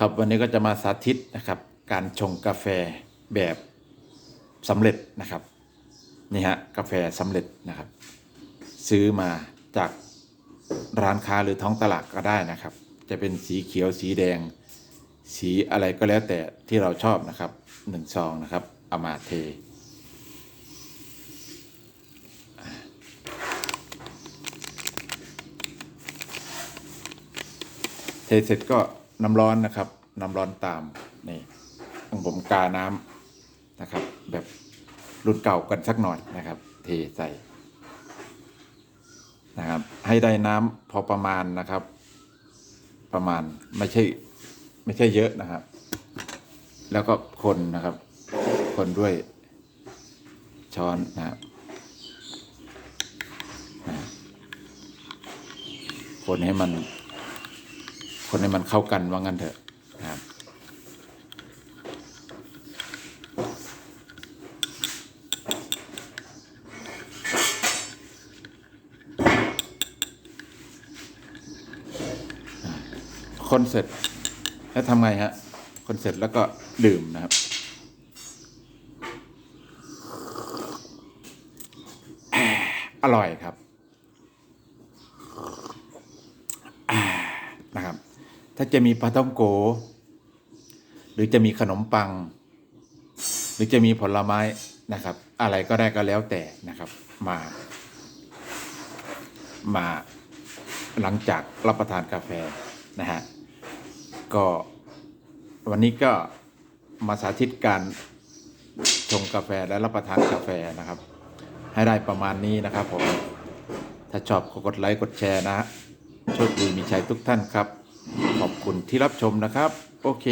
ครับวันนี้ก็จะมาสาธิตนะครับ การชงกาแฟแบบสำเร็จนะครับนี่ฮะกาแฟสำเร็จนะครับ ซื้อมาจากร้านค้าหรือท้องตลาดก็ได้นะครับ จะเป็นสีเขียวสีแดง สีอะไรก็แล้วแต่ที่เราชอบนะครับหนึ่งซองนะครับเอามาเท เทเสร็จก็ น้ำร้อนนะครับ น้ำร้อนตามนี่ของผมกาน้ำนะครับ แบบรุ่นเก่ากันสักหน่อยนะครับ เทใส่นะครับ ให้ได้น้ำพอประมาณนะครับ ประมาณไม่ใช่ไม่ใช่เยอะนะครับ แล้วก็คนนะครับ คนด้วยช้อนนะครับคนให้มัน คนให้มันเข้ากันว่างั้นเถอะนะครับคนเสร็จแล้วทำไงฮะ คนเสร็จแล้วก็ดื่มนะครับอร่อยครับอ่านะครับ ถ้าจะมีปลาต้องโก หรือจะมีขนมปัง หรือจะมีผลไม้นะครับ อะไรก็ได้ก็แล้วแต่นะครับ มา มาหลังจากรับประทานกาแฟนะฮะก็วันนี้ก็มาสาธิตการชงกาแฟและรับประทานกาแฟนะครับ ให้ได้ประมาณนี้นะครับผมถ้าชอบก็กดไลค์กดแชร์นะฮะโชคดีมีชัยทุกท่านครับ ขอบคุณที่รับชมนะครับ โอเค